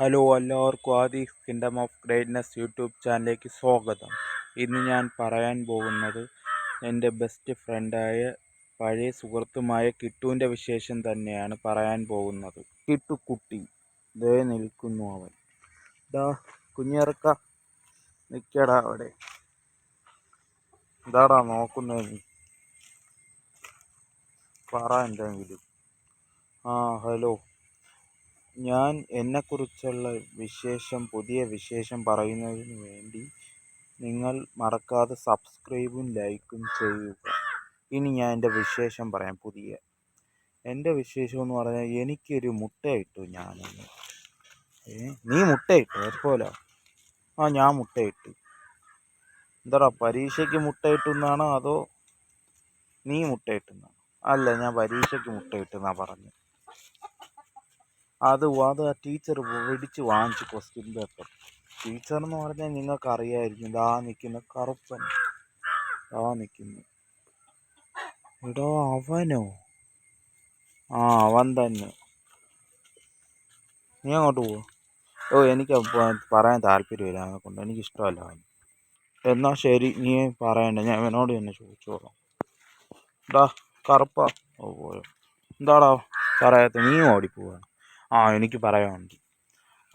Hello എല്ലാവർക്കും Aadi kingdom of greatness YouTube ചാനലിലേക്ക് സ്വാഗതം. ഇന്ന് ഞാൻ പറയാൻ പോകുന്നത് എന്റെ ബെസ്റ്റ് ഫ്രണ്ടായ പഴയ സുഹൃത്തുമായ കിട്ടുവിന്റെ വിശേഷം തന്നെയാണ് പറയാൻ പോകുന്നത്. കിട്ടു കുട്ടി ദേ നിൽക്കുന്നു അവൻ. ഡാ കുഞ്ഞിറക്ക നിൽക്കടാ അവിടെ. എന്താടാ നോക്കുന്നേ നീ. പറ എന്തെങ്കിലും. ആ ഹലോ. ഞാൻ എന്നെക്കുറിച്ചുള്ള വിശേഷം പുതിയ വിശേഷം പറയുന്നതിന് വേണ്ടി നിങ്ങൾ മറക്കാതെ സബ്സ്ക്രൈബും ലൈക്കും ചെയ്യുക. ഇനി ഞാൻ എന്റെ വിശേഷം പറയാം. പുതിയ എന്റെ വിശേഷം എന്ന് പറഞ്ഞാൽ എനിക്കൊരു മുട്ടയിട്ടു ഞാൻ ഏ നീ മുട്ടയിട്ടു അതുപോലെ. ആ ഞാൻ മുട്ടയിട്ടു എന്താടാ പരീക്ഷയ്ക്ക് മുട്ടയിട്ടു എന്നാണോ അതോ നീ മുട്ടയിട്ടുന്നാണോ അല്ല ഞാൻ പരീക്ഷയ്ക്ക് മുട്ടയിട്ടെന്നാ പറഞ്ഞു അത് അത് ആ ടീച്ചർ വെടിച്ച് വാങ്ങിച്ചു ക്വസ്റ്റ്യൻ പേപ്പർ ടീച്ചർ എന്ന് പറഞ്ഞാൽ നിങ്ങൾക്ക് അറിയായിരിക്കും ദാ നിൽക്കുന്ന കറുപ്പൻ. ദാ നിൽക്കുന്നു. എടോ അവനോ? ആ അവൻ തന്നെ. നീ അങ്ങോട്ട് പോവോ ഓ എനിക്ക് പറയാൻ താല്പര്യമില്ല അവനെ കൊണ്ട്. എനിക്കിഷ്ടമല്ല അവൻ. എന്നാൽ ശരി നീ പറയണ്ട. ഞാൻ അവനോട് തന്നെ ചോദിച്ചോളാം. ഡാ കറുപ്പ. ഓ പോയോ. എന്താടാ? പറയാത്ത നീ ഓടിപ്പോവാ ആ എനിക്ക് പറയാനുണ്ട്.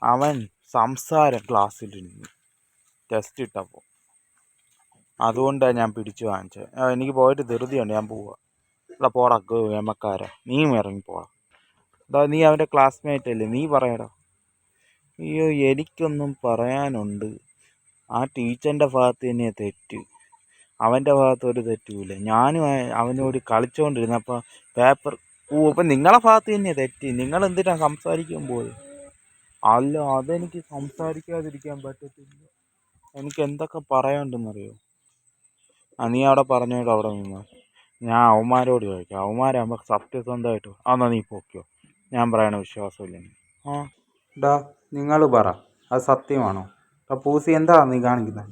അവൻ സംസാരം ക്ലാസ്സിലിരുന്നു ടെസ്റ്റ് ഇട്ടപ്പോൾ അതുകൊണ്ടാണ് ഞാൻ പിടിച്ചു വാങ്ങിച്ചത്. എനിക്ക് പോയിട്ട് ധൃതിയുണ്ട്. ഞാൻ പോവാ. ഇവിടെ പോടക്ക് എമ്മക്കാരെ. നീയും ഇറങ്ങി പോടാ. അതാ നീ അവന്റെ ക്ലാസ്മേറ്റ് അല്ലേ? നീ പറയടാ. അയ്യോ എനിക്കൊന്നും പറയാനുണ്ട്. ആ ടീച്ചറിന്റെ ഭാഗത്ത് തന്നെ തെറ്റ്. അവന്റെ ഭാഗത്ത് ഒരു തെറ്റുമില്ല. ഞാനും അവനോട് കളിച്ചുകൊണ്ടിരുന്നപ്പോൾ പേപ്പർ ഓ അപ്പം നിങ്ങളെ ഭാഗത്ത് തന്നെയാണ് തെറ്റ്. നിങ്ങൾ എന്തിനാ സംസാരിക്കാൻ പോയത്? അല്ല അതെനിക്ക് സംസാരിക്കാതിരിക്കാൻ പറ്റത്തില്ല. എനിക്ക് എന്തൊക്കെ പറയാനുണ്ടെന്നറിയോ? ആ നീ അവിടെ പറഞ്ഞോട്ട് അവിടെ നിന്നോ. ഞാൻ അവന്മാരോട് ചോദിക്കാം. അവന്മാരാകുമ്പോൾ സത്യസന്ധമായിട്ട് ആന്നാ നീ പോക്കോ ഞാൻ പറയണ വിശ്വാസമില്ല ആ ഡാ നിങ്ങൾ പറ. അത് സത്യമാണോ? ആ പൂസി എന്താ നീ കാണിക്കുന്നത്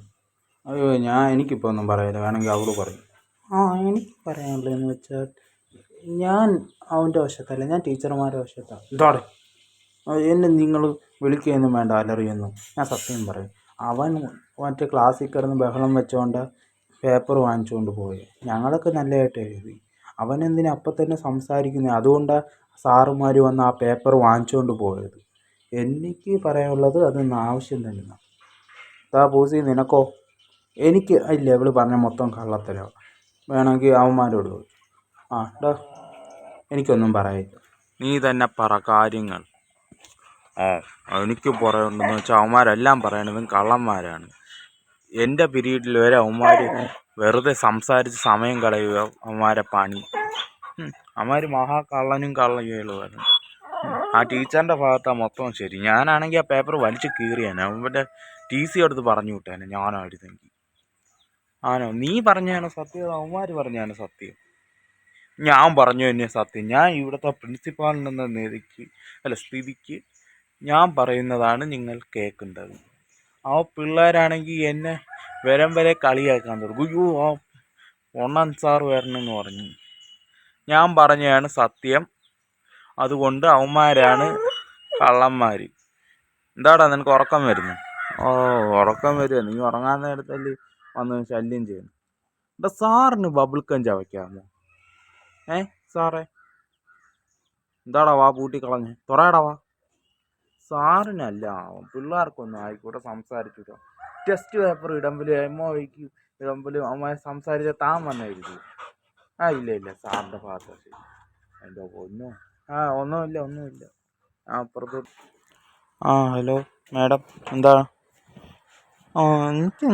അയ്യോ ഞാൻ എനിക്കിപ്പോൾ ഒന്നും പറയില്ല വേണമെങ്കിൽ അവൾ പറയും. ആ എനിക്ക് പറയാനുള്ളതെന്ന് വെച്ചാൽ ഞാൻ അവന്റെ വശത്തല്ല ഞാൻ ടീച്ചർമാരുടെ വശത്താണ്. എന്താടെ എന്നെ നിങ്ങൾ വിളിക്കുകയൊന്നും വേണ്ട അലറിയൊന്നും. ഞാൻ സത്യം പറയും. അവൻ മറ്റേ ക്ലാസ്സിൽ കിടന്ന് ബഹളം വെച്ചുകൊണ്ട് പേപ്പർ വാങ്ങിച്ചുകൊണ്ട് പോയി. ഞങ്ങളൊക്കെ നല്ലതായിട്ട് എഴുതി. അവൻ എന്തിനാ അപ്പം തന്നെ സംസാരിക്കുന്നത് അതുകൊണ്ടാണ് സാറുമാർ വന്ന് ആ പേപ്പർ വാങ്ങിച്ചുകൊണ്ട് പോയത്. എനിക്ക് പറയാനുള്ളത് അതൊന്നും ആവശ്യം തന്നെ താ പൂസി നിനക്കോ? എനിക്ക് ഇല്ല ഇവൾ പറഞ്ഞ മൊത്തം കള്ളത്തരോ. വേണമെങ്കിൽ അവന്മാരോട് ചോദിച്ചു ആ ഡാ എനിക്കൊന്നും പറയില്ല നീ തന്നെ പറ കാര്യങ്ങൾ. ആ എനിക്ക് പറയുന്നുണ്ടെന്ന് വെച്ചാൽ അവന്മാരെല്ലാം പറയണതും കള്ളന്മാരാണ്. എന്റെ പിരീഡിൽ വരെ അവന്മാർ വെറുതെ സംസാരിച്ച് സമയം കളയുക അവന്മാരെ പണി. അവന്മാർ മഹാകള്ളനും കള്ളയുമാണ് ആ ടീച്ചറിന്റെ ഭാഗത്താണ് മൊത്തം ശരി. ഞാനാണെങ്കിൽ ആ പേപ്പർ വലിച്ചു കീറിയാണ് അവന്റെ ടി സി എടുത്ത് പറഞ്ഞു വിട്ടേനെ ഞാനായിരുന്നെങ്കിൽ ആണോ നീ പറഞ്ഞാണ് സത്യം അവന്മാർ പറഞ്ഞാണ് സത്യം. ഞാൻ പറഞ്ഞു തന്നെ സത്യം. ഞാൻ ഇവിടുത്തെ പ്രിൻസിപ്പാളിനെന്ന നിലയ്ക്ക് അല്ല സ്ഥിതിക്ക് ഞാൻ പറയുന്നതാണ് നിങ്ങൾ കേൾക്കേണ്ടത്. ആ പിള്ളേരാണെങ്കിൽ എന്നെ വരം വരെ കളിയാക്കാൻ തുടങ്ങും. അയ്യോ ആ ഒന്നാം സാർ വരണമെന്ന് പറഞ്ഞു. ഞാൻ പറഞ്ഞതാണ് സത്യം. അതുകൊണ്ട് അവന്മാരാണ് കള്ളന്മാർ എന്താടാ നിനക്ക് ഉറക്കം വരുന്നു? ഓ ഉറക്കം വരിക നീ ഉറങ്ങാൻ നേരത്തല്ലേ വന്ന് ശല്യം ചെയ്യുന്നു? എന്താ സാറിന് ബബിൾക്കം ചവയ്ക്കാമോ? ഏ? സാറേ. എന്താടാ വാ പൂട്ടി കളഞ്ഞ് തുറയടാ വാ. സാറിനല്ല പിള്ളേർക്കൊന്നും ആയിക്കോട്ടെ സംസാരിച്ചിട്ടോ. ടെസ്റ്റ് പേപ്പർ ഇടമ്പിൽ എം ഒ വൈക്ക് ഇടമ്പിൽ അമ്മ സംസാരിച്ച താൻ വന്നായിരിക്കും. ആ ഇല്ല ഇല്ല സാറിന്റെ ഭാഗത്ത് എന്റെ ഒന്നും ആ ഒന്നുമില്ല ഒന്നുമില്ല. ആ അപ്പുറത്ത്. ആ ഹലോ മാഡം എന്താ? ആ എനിക്ക്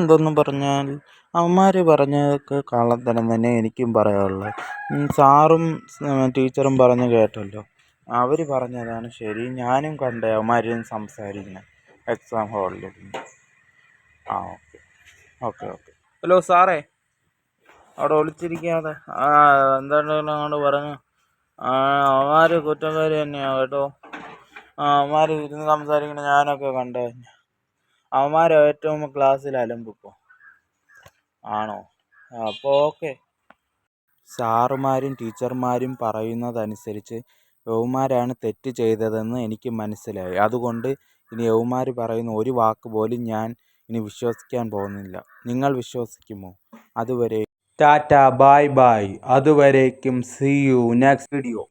പറഞ്ഞാൽ അവന്മാർ പറഞ്ഞതൊക്കെ കള്ളത്തരം തന്നെ എനിക്കും പറയാനുള്ളത്. സാറും ടീച്ചറും പറഞ്ഞ് കേട്ടല്ലോ. അവർ പറഞ്ഞതാണ് ശരി. ഞാനും കണ്ടേ അവന്മാരും സംസാരിക്കുന്നത് എക്സാം ഹാളിൽ ആ ഓക്കെ. Okay okay. ഹലോ സാറേ. അവിടെ ഒളിച്ചിരിക്കാതെ. എന്താണ് അങ്ങോട്ട് പറഞ്ഞു? അവന്മാർ കുറ്റക്കാർ തന്നെയാണ് കേട്ടോ. അവന്മാർ ഇരുന്ന് സംസാരിക്കണ ഞാനൊക്കെ കണ്ടേ. അവന്മാർ ഏറ്റവും ക്ലാസ്സിൽ അലമ്പിപ്പോൾ ആണോ? അപ്പോൾ ഓക്കെ. സാറുമാരും ടീച്ചർമാരും പറയുന്നതനുസരിച്ച് യവന്മാരാണ് തെറ്റ് ചെയ്തതെന്ന് എനിക്ക് മനസ്സിലായി. അതുകൊണ്ട് ഇനി യവന്മാർ പറയുന്ന ഒരു വാക്ക് പോലും ഞാൻ ഇനി വിശ്വസിക്കാൻ പോകുന്നില്ല. നിങ്ങൾ വിശ്വസിക്കുമോ? അതുവരെ ടാറ്റ ബായ് ബായ് അതുവരേക്കും സി യു നെക്സ്റ്റ് വീഡിയോ.